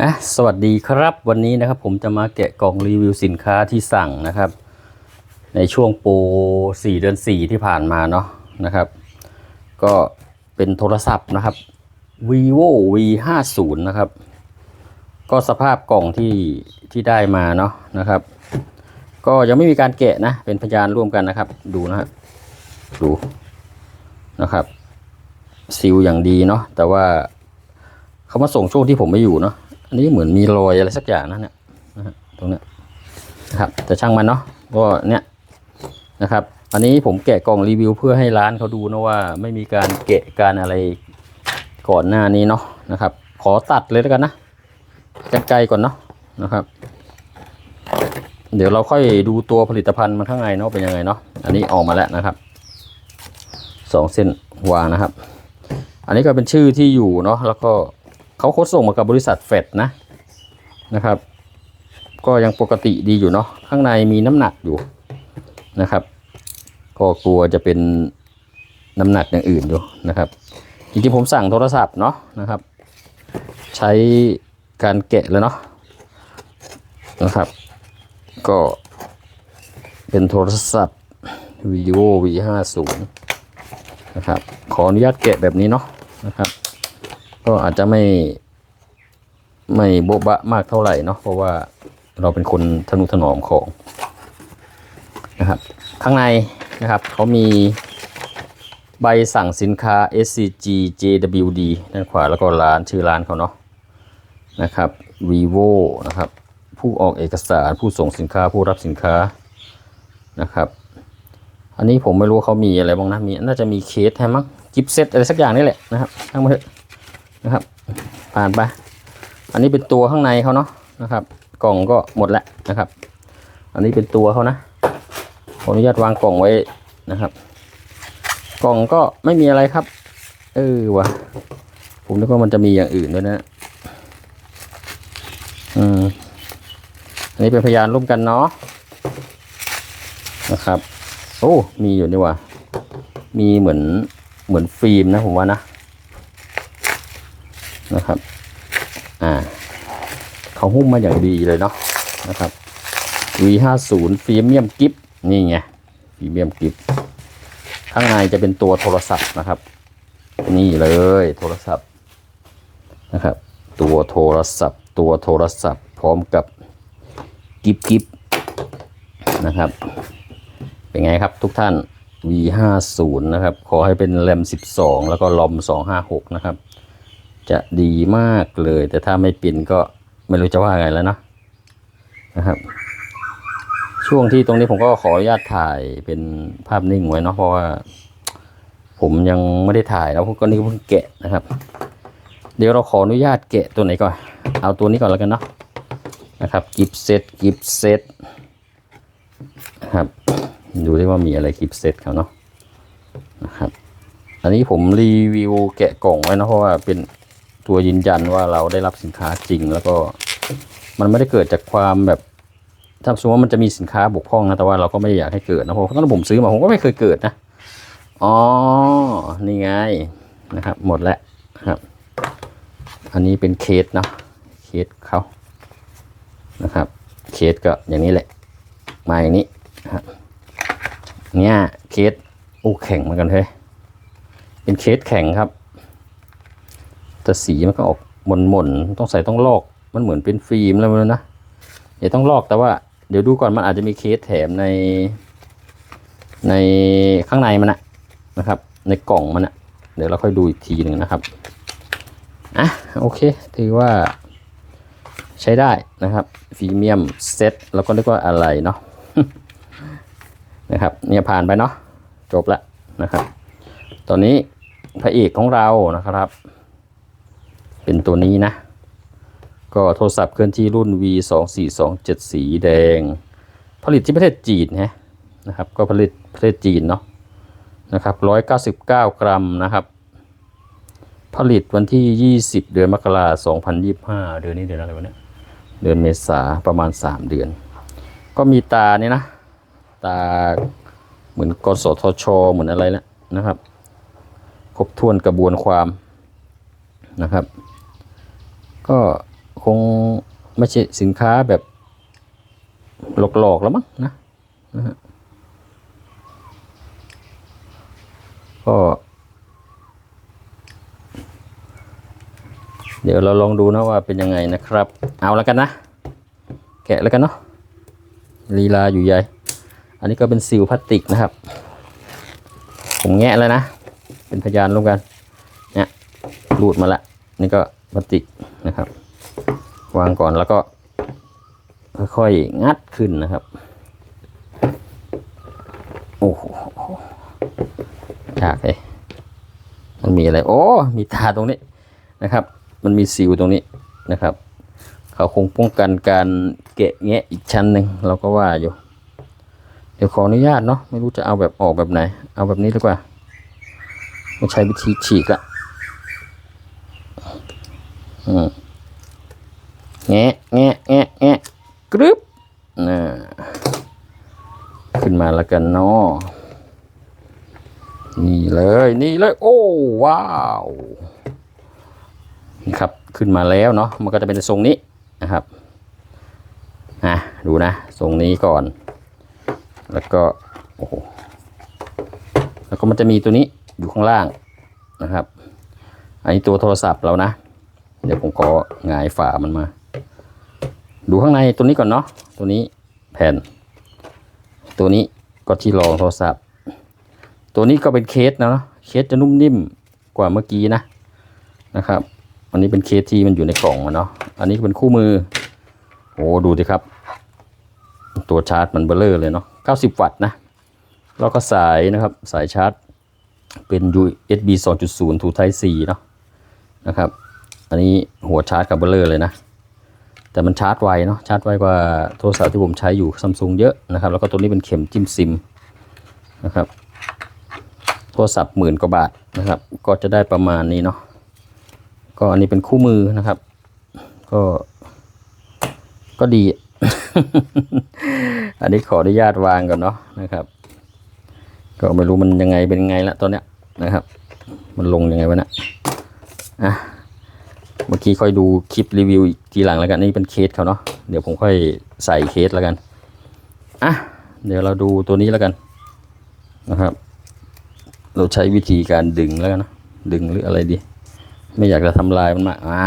อะสวัสดีครับวันนี้นะครับผมจะมาแกะกล่องรีวิวสินค้าที่สั่งนะครับ ในช่วงโปร4เดือน 4 ที่ผ่านมาเนาะนะครับ ก็เป็นโทรศัพท์นะครับ vivo v 5 0นะครับ ก็สภาพกล่องที่ที่ได้มาเนาะนะครับ ก็ยังไม่มีการแกะนะ เป็นพยานร่วมกันนะครับ ดูนะฮะดูนะครับซีลอย่างดีเนาะแต่ว่าเขามาส่งช่วงที่ผมไม่อยู่เนาะ อันนี้เหมือนมีรอยอะไรสักอย่างนะเนี่ยนะฮะตรงเนี้ยนะครับแต่ช่างมันเนาะก็เนี่ยนะครับ อันนี้ผมแกะกล่องรีวิวเพื่อให้ร้านเขาดูนะว่า ไม่มีการแกะการอะไรก่อนหน้านี้เนาะนะครับ ขอตัดเลยแล้วกันนะกันไกลก่อนเนาะนะครับ เดี๋ยวเราค่อยดูตัวผลิตภัณฑ์มันข้างในเนาะเป็นยังไงเนาะอันนี้ออกมาแล้วนะครับสองเส้นวางนะครับ อันนี้ก็เป็นชื่อที่อยู่เนาะแล้วก็ เขาโคดส่งมากับบริษัทเฟดนะนะครับ ก็ยังปกติดีอยู่เนาะข้างในมีน้ำหนักอยู่นะครับ ก็กลัวจะเป็นน้ำหนักอย่างอื่นอยู่นะครับจริงๆผมสั่งโทรศัพท์เนาะนะครับ ใช้การแกะแล้วเนาะนะครับ ก็เป็นโทรศัพท์ vivo v 5 0นะครับ ขออนุญาตแกะแบบนี้เนาะนะครับ ก็อาจจะไม่ไม่โบ๊ะบะมากเท่าไหร่เนาะเพราะว่าเราเป็นคนทนุถนอมของนะครับ ข้างในนะครับเขามีใบสั่งสินค้า SCG JWD ด้านขวาแล้วก็ร้านชื่อร้านเขาเนาะนะครับ vivo นะครับ ผู้ออกเอกสารผู้ส่งสินค้าผู้รับสินค้านะครับ อันนี้ผมไม่รู้เขามีอะไรบ้างนะมีน่าจะมีเคสให้มั้งกิฟเซตอะไรสักอย่างนี่แหละนะครับทั้งหมด นะครับ ผ่านไป อันนี้เป็นตัวข้างในเขาเนาะนะครับ กล่องก็หมดแล้วนะครับ อันนี้เป็นตัวเขานะขออนุญาตวางกล่องไว้นะครับ กล่องก็ไม่มีอะไรครับ เออวะผมนึกว่ามันจะมีอย่างอื่นด้วยนะอืมอันนี้เป็นพยานร่วมกันเนาะนะครับ โอ้ มีอยู่นี่ว่ะมีเหมือนเหมือนฟิล์มนะผมว่านะ นะครับ อ่า เขาหุ้มมาอย่างดีเลยเนาะนะครับ V50 ฟิล์มเมียมกิฟนี่ไงฟิล์มเมียมกิฟข้างในจะเป็นตัวโทรศัพท์นะครับ นี่เลยโทรศัพท์นะครับ ตัวโทรศัพท์ ตัวโทรศัพท์ พร้อมกับกิฟกิฟนะครับ เป็นไงครับทุกท่าน V50 นะครับ ขอให้เป็นแรม 12 แล้วก็ลอม 256 นะครับ จะดีมากเลย แต่ถ้าไม่เป็นก็ไม่รู้จะว่าไงแล้วนะนะครับ ช่วงที่ตรงนี้ผมก็ขออนุญาตถ่ายเป็นภาพนิ่งไว้เนาะเพราะว่า ผมยังไม่ได้ถ่ายแล้วก็นี่เพิ่งแกะนะครับ เดี๋ยวเราขออนุญาตแกะตัวไหนก่อน เอาตัวนี้ก่อนแล้วกันเนาะนะครับกิฟเซตกิฟเซตนะครับดูได้ว่ามีอะไรคลิปเซตเขาเนาะนะครับ อันนี้ผมรีวิวแกะกล่องไว้นะเพราะว่าเป็น ตัวยืนยันว่าเราได้รับสินค้าจริง แล้วก็มันไม่ได้เกิดจากความแบบถ้าสมมติว่ามันจะมีสินค้าบกพร่องนะแต่ว่าเราก็ไม่อยากให้เกิดนะเพราะตั้งแต่ผมซื้อมาผมก็ไม่เคยเกิดนะอ๋อนี่ไงนะครับ หมดแล้วครับ อันนี้เป็นเคสเนาะเคสเขานะครับ เคสก็อย่างนี้แหละ มาอย่างนี้ครับเนี่ยเคสโอ้แข็งเหมือนกันเฮ้ยเป็นเคสแข็งครับ แต่สีมันก็ออกหม่นหม่นๆต้องใส่ต้องลอกมันเหมือนเป็นฟิล์มแล้วนนะเดี๋ยวต้องลอกแต่ว่าเดี๋ยวดูก่อนมันอาจจะมีเคสแถมใน ในข้างในมันนะนะครับ ในกล่องมันนะเดี๋ยวเราค่อยดูอีกทีหนึ่งนะครับอะโอเค ถือว่าใช้ได้นะครับฟรีเมียมเซ็ตแล้วก็เรียกว่าอะไรเนาะนะครับเนี่ยผ่านไปเนาะจบแล้วนะครับ ตอนนี้พระเอกของเรานะครับ เป็นตัวนี้นะ ก็โทรศัพท์เคลื่อนที่รุ่น V 2 4 2 7สีแดง ผลิตที่ประเทศจีนฮะนะครับ ก็ผลิตประเทศจีนเนาะนะครับ 199 กรัมนะครับ ผลิตวันที่ 20 เดือนมกราคม2025 เดือนนี้เดือนอะไรวะเนี่ย เดือนเมษาประมาณ 3 เดือน ก็มีตาเนี่ยนะ ตาเหมือนกสทช เหมือนอะไรแล้วนะครับ ครบถ้วนกระบวนความนะครับ ก็คงไม่ใช่สินค้าแบบหลอกๆแล้วมั้งนะนะฮะก็ เดี๋ยวเราลองดูนะว่าเป็นยังไงนะครับ เอาแล้วกันนะ แกะแล้วกันเนาะลีลาอยู่ใหญ่ อันนี้ก็เป็นซิลพลาสติกนะครับ ผมแงะแล้วนะ เป็นพยานร่วมกันเนี่ยรูดมาละ นี่ก็ พลาสติกนะครับ วางก่อนแล้วก็ค่อยๆงัดขึ้นนะครับโอ้โหยากเลยมันมีอะไรโอ้มีตาตรงนี้นะครับ มันมีซิลตรงนี้นะครับ เขาคงป้องกันการเกะแงะอีกชั้นหนึ่งเราก็ว่าอยู่ เดี๋ยวขออนุญาตเนาะไม่รู้จะเอาแบบออกแบบไหน เอาแบบนี้ดีกว่าไม่ใช้วิธีฉีกละอืมแงะแงะแงะแงะกรึบน่ะขึ้นมาแล้ว กันเนาะนี่เลยนี่เลย โอ้ว้าวนี่ครับขึ้นมาแล้วเนาะมันก็จะเป็นทรงนี้นะครับอะดูนะทรงนี้ก่อน แล้วก็โอ้โหแล้วก็มันจะมีตัวนี้อยู่ข้างล่างนะครับ อันนี้ตัวโทรศัพท์เรานะ เดี๋ยวผมขอหงายฝามันมา ดูข้างในตัวนี้ก่อนเนาะตัวนี้แผ่น ตัวนี้ ก็ที่รองโทรศัพท์ ตัวนี้ก็เป็นเคสนะเนาะเคสจะนุ่มนิ่มกว่าเมื่อกี้นะนะครับ อันนี้เป็นเคสที่มันอยู่ในกล่องเนาะอันนี้เป็นคู่มือโอ้ดูดิครับ ตัวชาร์จมันเบลเลอร์เลยเนาะ90 วัตต์นะแล้วก็สายนะครับสายชาร์จเป็น USB 2.0 to Type C เนาะนะครับ อันนี้หัวชาร์จกับเบลเลอร์เลยนะ แต่มันชาร์จไวเนาะชาร์จไวกว่าโทรศัพท์ที่ผมใช้อยู่ซัมซุงเยอะนะครับ แล้วก็ตัวนี้เป็นเข็มจิ้มซิมนะครับ โทรศัพท์หมื่นกว่าบาทนะครับ ก็จะได้ประมาณนี้เนาะก็อันนี้เป็นคู่มือนะครับ ก็ ก็ดี อันนี้ขออนุญาตวางก่อนเนาะนะครับ ก็ไม่รู้มันยังไงเป็นไงละตอนเนี้ยนะครับ มันลงยังไงวะเนะอะ มื่อกี้ค่อยดูคลิปรีวิวอีกทีหลังแล้วกันนี่เป็นเคสเขาเนาะเดี๋ยวผมค่อยใส่เคสแล้วกันอะเดี๋ยวเราดูตัวนี้แล้วกันนะครับ เราใช้วิธีการดึงแล้วกันนะดึงหรืออะไรดี ไม่อยากจะทำลายมันมาอ่า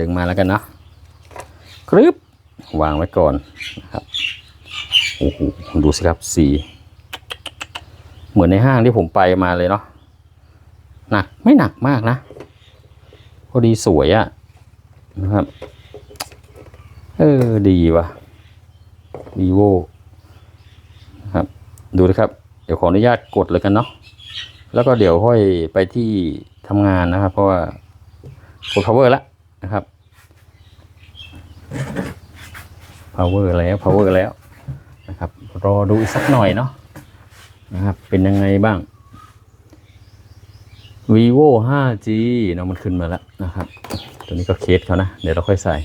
ดึงมาแล้วกันเนาะครึบวางไว้ก่อนนะครับโอ้โหดูสิครับสีเหมือนในห้างที่ผมไปมาเลยเนาะหนักไม่หนักมากนะพอดีสวยอะ นะครับ เออ ดีว่ะ vivo นะครับ ดูนะครับ เดี๋ยวขออนุญาตกดเลยกันเนาะ แล้วก็เดี๋ยวค่อยไปที่ทำงานนะครับ เพราะว่ากด power แล้วนะครับ power แล้ว power แล้วนะครับ รอดูอีกสักหน่อยเนาะนะครับ เป็นยังไงบ้าง vivo 5G เนาะมันขึ้นมาแล้วนะครับ ตัวนี้ก็เคสเขานะ เดี๋ยวเราค่อยใส่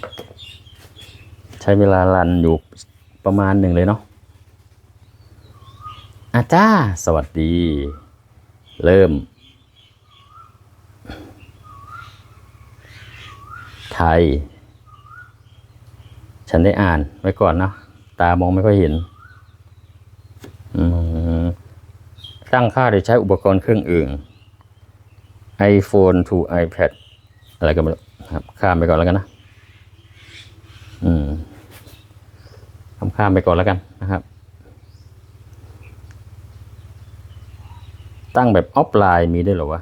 ใช้เวลารันอยู่ประมาณหนึ่งเลยเนาะอาจ้า สวัสดี เริ่ม ไทย ฉันได้อ่านไว้ก่อนเนาะตามองไม่ค่อยเห็น อืมตั้งค่าโดยใช้อุปกรณ์เครื่องอื่น iPhone to iPad อะไรก็ไม่รู้ครับ ข้ามไปก่อนแล้วกันนะ อืมข้ามข้ามไปก่อนแล้วกันนะครับ ตั้งแบบออฟไลน์มีได้หรอวะ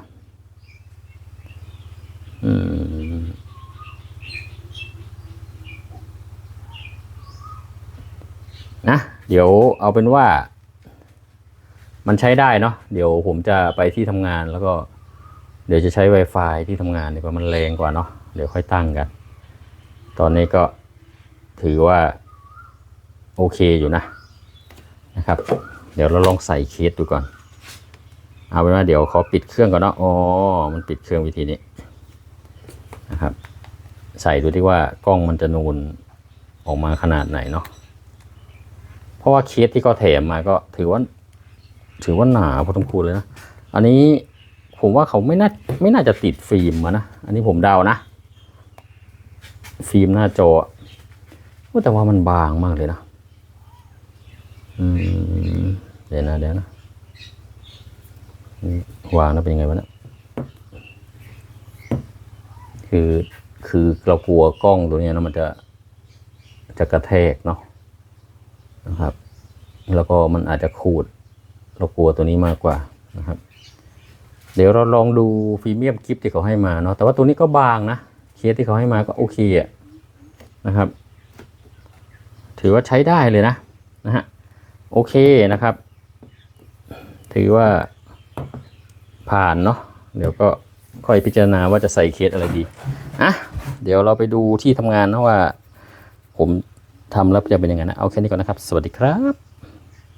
อืม นะ เดี๋ยวเอาเป็นว่า มันใช้ได้เนาะ เดี๋ยวผมจะไปที่ทำงานแล้วก็ เดี๋ยวจะใช้ Wi-Fi ที่ทำงานเนี่ยเพราะมันแรงกว่าเนาะเดี๋ยวค่อยตั้งกัน ตอนนี้ก็ถือว่า โอเคอยู่นะนะครับ เดี๋ยวเราลองใส่เคสดูก่อน เอาเป็นว่าเดี๋ยวขอปิดเครื่องก่อนเนาะอ๋อมันปิดเครื่องวิธีนี้นะครับ ใส่ดูที่ว่ากล้องมันจะนูนออกมาขนาดไหนเนาะเพราะว่าเคสที่เขาแถมมาก็ถือว่า ถือว่าหนาพอสมควรเลยนะ อันนี้ ผมว่าเขาไม่น่าไม่น่าจะติดฟิล์มมานะ อันนี้ผมเดานะ ฟิล์มหน้าจอแต่ว่ามันบางมากเลยนะอืมเดี๋ยวนะเดี๋ยวนะวางแล้วเป็นยังไงวะเนะคือคือเรากลัวกล้องตัวนี้นะมันจะจะกระแทกเนาะนะครับ แล้วก็มันอาจจะขูด เรากลัวตัวนี้มากกว่านะครับ เดี๋ยวเราลองดูพรีเมียมกิฟที่เขาให้มาเนาะแต่ว่าตัวนี้ก็บางนะเคสที่เขาให้มาก็โอเคอะนะครับ ถือว่าใช้ได้เลยนะนะฮะโอเคนะครับ ถือว่าผ่านเนาะเดี๋ยวก็ค่อยพิจารณาว่าจะใส่เคสอะไรดีอะเดี๋ยวเราไปดูที่ทำงานนะว่า ผมทำแล้วจะเป็นยังไงนะเอาแค่นี้ก่อนนะครับ สวัสดีครับ